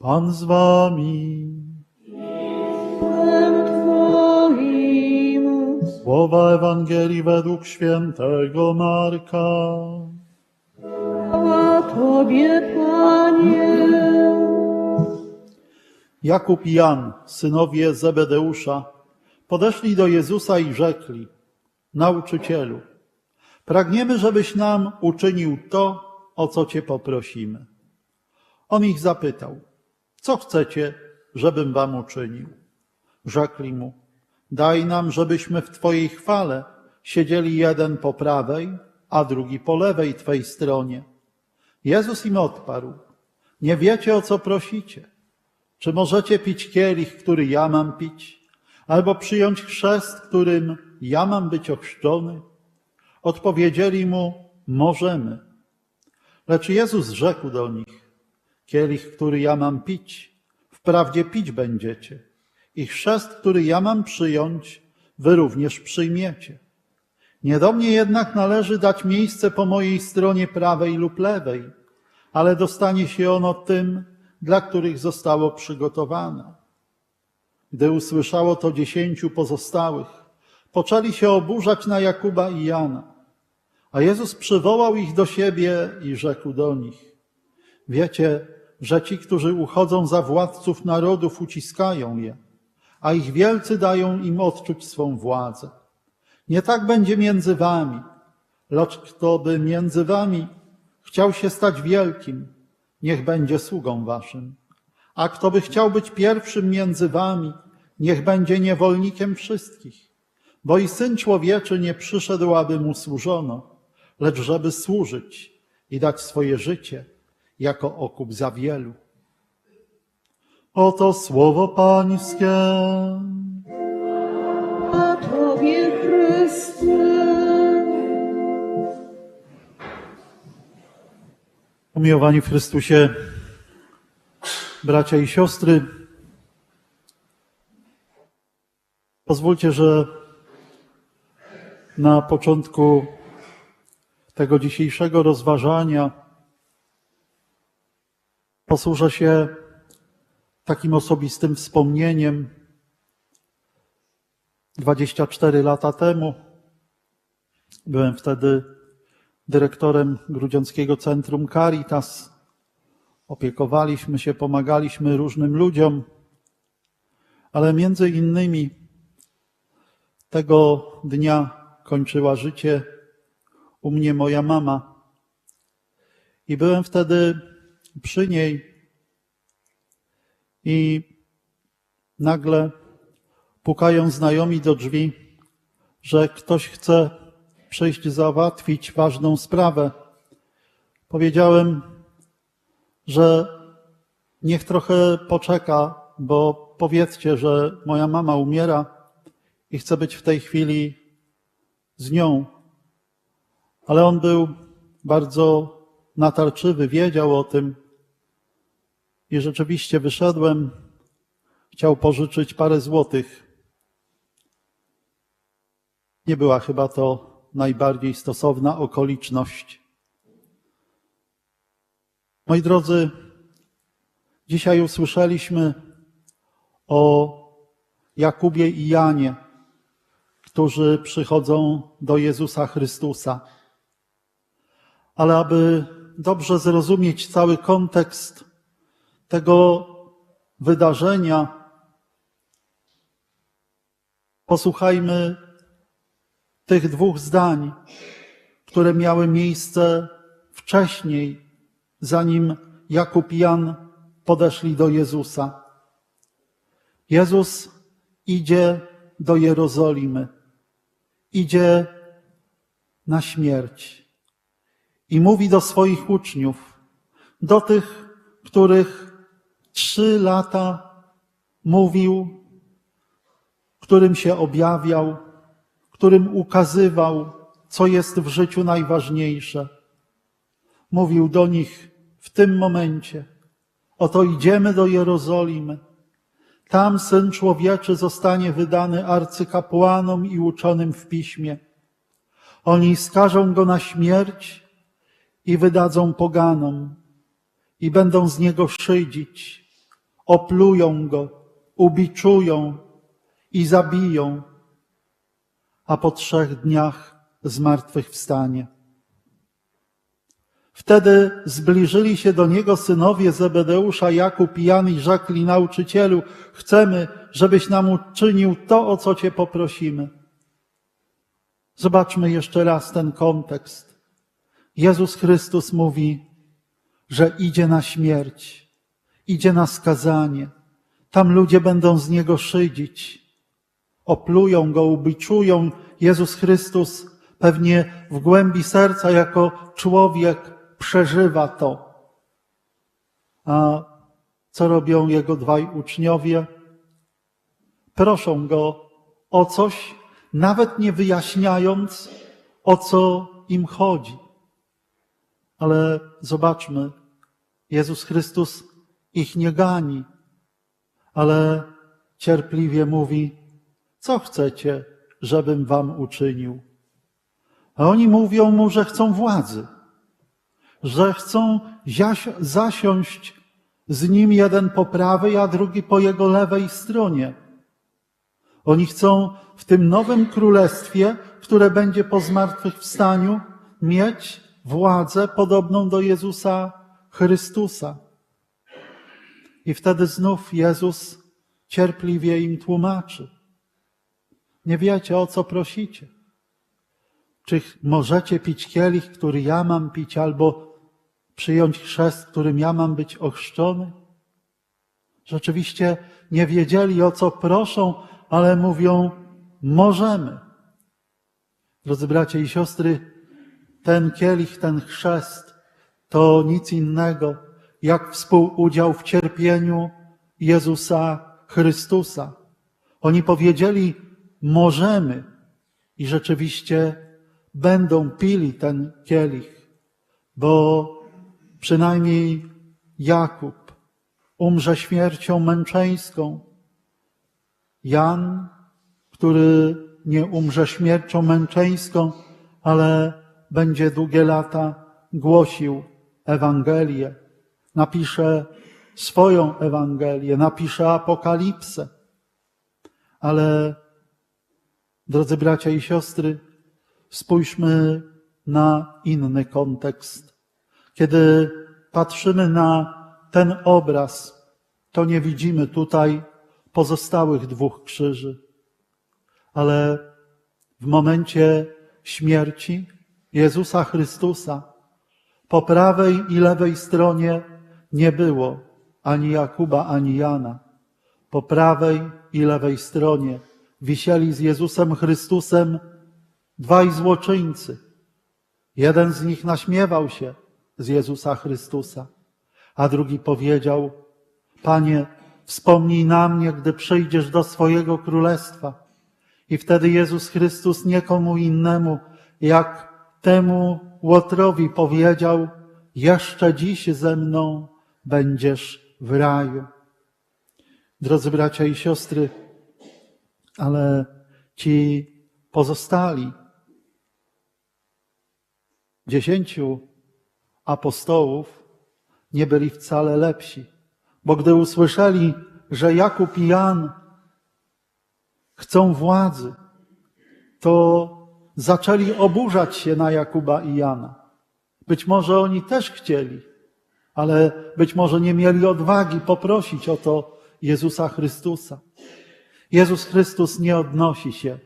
Pan z wami. Słowa Ewangelii według świętego Marka. Chwała Tobie, Panie. Jakub i Jan, synowie Zebedeusza, podeszli do Jezusa i rzekli, Nauczycielu, pragniemy, żebyś nam uczynił to, o co Cię poprosimy. On ich zapytał, co chcecie, żebym wam uczynił? Rzekli mu, daj nam, żebyśmy w Twojej chwale siedzieli jeden po prawej, a drugi po lewej Twej stronie. Jezus im odparł, nie wiecie, o co prosicie. Czy możecie pić kielich, który ja mam pić, albo przyjąć chrzest, którym ja mam być ochrzczony? Odpowiedzieli mu, możemy. Lecz Jezus rzekł do nich, kielich, który ja mam pić, wprawdzie pić będziecie, i chrzest, który ja mam przyjąć, wy również przyjmiecie. Nie do mnie jednak należy dać miejsce po mojej stronie prawej lub lewej, ale dostanie się ono tym, dla których zostało przygotowane. Gdy usłyszało to dziesięciu pozostałych, poczęli się oburzać na Jakuba i Jana. A Jezus przywołał ich do siebie i rzekł do nich, wiecie, że ci, którzy uchodzą za władców narodów, uciskają je, a ich wielcy dają im odczuć swą władzę. Nie tak będzie między wami, lecz kto by między wami chciał się stać wielkim, niech będzie sługą waszym. A kto by chciał być pierwszym między wami, niech będzie niewolnikiem wszystkich. Bo i Syn Człowieczy nie przyszedł, aby mu służono, lecz żeby służyć i dać swoje życie jako okup za wielu. Oto słowo Pańskie. A Tobie, Chryste. Umiłowani w Chrystusie, bracia i siostry, pozwólcie, że na początku tego dzisiejszego rozważania posłużę się takim osobistym wspomnieniem. 24 lata temu byłem wtedy dyrektorem Grudziąckiego Centrum Caritas. Opiekowaliśmy się, pomagaliśmy różnym ludziom, ale między innymi tego dnia kończyła życie u mnie moja mama. I byłem wtedy przy niej i nagle pukają znajomi do drzwi, że ktoś chce przyjść załatwić ważną sprawę. Powiedziałem, że niech trochę poczeka, bo powiedzcie, że moja mama umiera i chcę być w tej chwili z nią. Ale on był bardzo natarczywy, wiedział o tym i rzeczywiście wyszedłem, chciał pożyczyć parę złotych. Nie była chyba to najbardziej stosowna okoliczność. Moi drodzy, dzisiaj usłyszeliśmy o Jakubie i Janie, którzy przychodzą do Jezusa Chrystusa. Ale aby dobrze zrozumieć cały kontekst tego wydarzenia, posłuchajmy tych dwóch zdań, które miały miejsce wcześniej, zanim Jakub i Jan podeszli do Jezusa. Jezus idzie do Jerozolimy, idzie na śmierć i mówi do swoich uczniów, do tych, których trzy lata mówił, którym się objawiał, którym ukazywał, co jest w życiu najważniejsze. Mówił do nich w tym momencie: Oto idziemy do Jerozolimy. Tam syn człowieczy zostanie wydany arcykapłanom i uczonym w piśmie. Oni skażą go na śmierć i wydadzą poganom i będą z niego szydzić, oplują go, ubiczują i zabiją, a po trzech dniach zmartwychwstanie. Wtedy zbliżyli się do niego synowie Zebedeusza, Jakub i Jan i rzekli nauczycielu, chcemy, żebyś nam uczynił to, o co cię poprosimy. Zobaczmy jeszcze raz ten kontekst. Jezus Chrystus mówi, że idzie na śmierć, idzie na skazanie. Tam ludzie będą z niego szydzić. Oplują go, ubiczują. Jezus Chrystus pewnie w głębi serca jako człowiek przeżywa to. A co robią jego dwaj uczniowie? Proszą go o coś, nawet nie wyjaśniając, o co im chodzi. Ale zobaczmy, Jezus Chrystus ich nie gani, ale cierpliwie mówi, co chcecie, żebym wam uczynił? A oni mówią mu, że chcą władzy, że chcą zasiąść z nim jeden po prawej, a drugi po jego lewej stronie. Oni chcą w tym nowym królestwie, które będzie po zmartwychwstaniu, mieć władzę podobną do Jezusa Chrystusa. I wtedy znów Jezus cierpliwie im tłumaczy. Nie wiecie, o co prosicie. Czy możecie pić kielich, który ja mam pić, albo przyjąć chrzest, którym ja mam być ochrzczony? Rzeczywiście nie wiedzieli, o co proszą, ale mówią, możemy. Drodzy bracia i siostry, ten kielich, ten chrzest to nic innego jak współudział w cierpieniu Jezusa Chrystusa. Oni powiedzieli, możemy i rzeczywiście będą pili ten kielich, bo przynajmniej Jakub umrze śmiercią męczeńską. Jan, który nie umrze śmiercią męczeńską, ale będzie długie lata głosił Ewangelię. Napisze swoją Ewangelię, napisze Apokalipsę. Ale, drodzy bracia i siostry, spójrzmy na inny kontekst. Kiedy patrzymy na ten obraz, to nie widzimy tutaj pozostałych dwóch krzyży, ale w momencie śmierci Jezusa Chrystusa po prawej i lewej stronie nie było ani Jakuba, ani Jana. Po prawej i lewej stronie wisieli z Jezusem Chrystusem dwaj złoczyńcy. Jeden z nich naśmiewał się z Jezusa Chrystusa, a drugi powiedział, Panie, wspomnij na mnie, gdy przyjdziesz do swojego królestwa. I wtedy Jezus Chrystus nikomu innemu, jak temu Łotrowi powiedział, jeszcze dziś ze mną będziesz w raju. Drodzy bracia i siostry, ale ci pozostali dziesięciu apostołów nie byli wcale lepsi, bo gdy usłyszeli, że Jakub i Jan chcą władzy, to zaczęli oburzać się na Jakuba i Jana. Być może oni też chcieli, ale być może nie mieli odwagi poprosić o to Jezusa Chrystusa. Jezus Chrystus nie odnosi się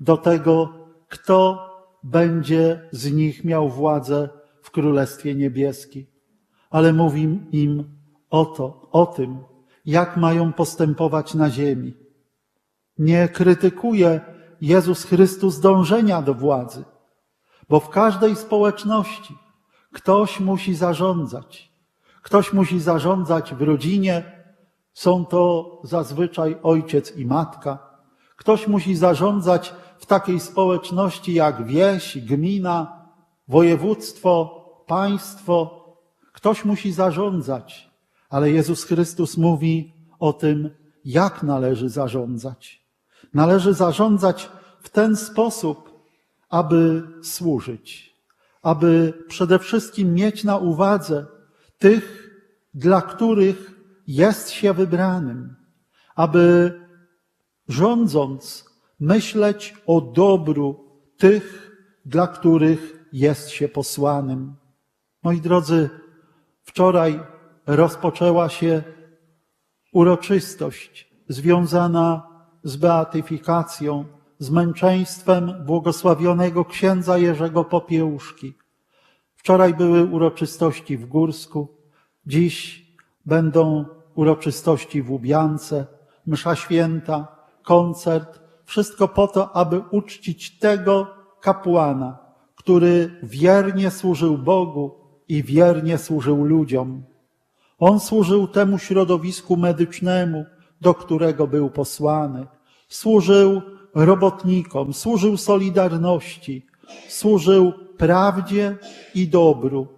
do tego, kto będzie z nich miał władzę w Królestwie Niebieskim, ale mówi im o to, o tym, jak mają postępować na ziemi. Nie krytykuje Jezus Chrystus dążenia do władzy, bo w każdej społeczności ktoś musi zarządzać. Ktoś musi zarządzać w rodzinie, są to zazwyczaj ojciec i matka. Ktoś musi zarządzać w takiej społeczności jak wieś, gmina, województwo, państwo. Ktoś musi zarządzać, ale Jezus Chrystus mówi o tym, jak należy zarządzać. Należy zarządzać w ten sposób, aby służyć, aby przede wszystkim mieć na uwadze tych, dla których jest się wybranym, aby rządząc myśleć o dobru tych, dla których jest się posłanym. Moi drodzy, wczoraj rozpoczęła się uroczystość związana z beatyfikacją, z męczeństwem błogosławionego księdza Jerzego Popiełuszki. Wczoraj były uroczystości w Górsku, dziś będą uroczystości w Łubiance, msza święta, koncert, wszystko po to, aby uczcić tego kapłana, który wiernie służył Bogu i wiernie służył ludziom. On służył temu środowisku medycznemu, do którego był posłany. Służył robotnikom, służył Solidarności, służył prawdzie i dobru.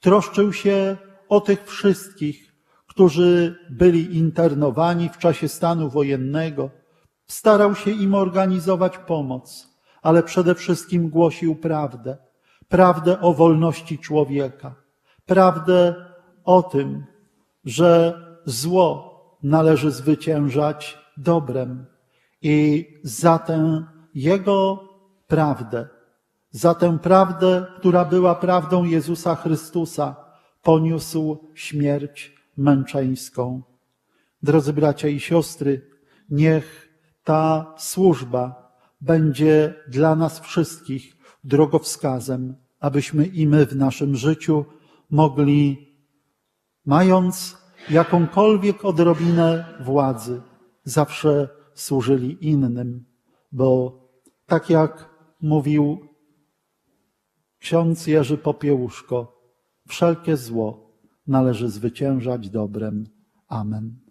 Troszczył się o tych wszystkich, którzy byli internowani w czasie stanu wojennego. Starał się im organizować pomoc, ale przede wszystkim głosił prawdę. Prawdę o wolności człowieka. Prawdę o tym, że zło należy zwyciężać dobrem. I za tę Jego prawdę, za tę prawdę, która była prawdą Jezusa Chrystusa, poniósł śmierć męczeńską. Drodzy bracia i siostry, niech ta służba będzie dla nas wszystkich drogowskazem, abyśmy i my w naszym życiu mogli mając jakąkolwiek odrobinę władzy, zawsze służyli innym, bo tak jak mówił ksiądz Jerzy Popiełuszko, wszelkie zło należy zwyciężać dobrem. Amen.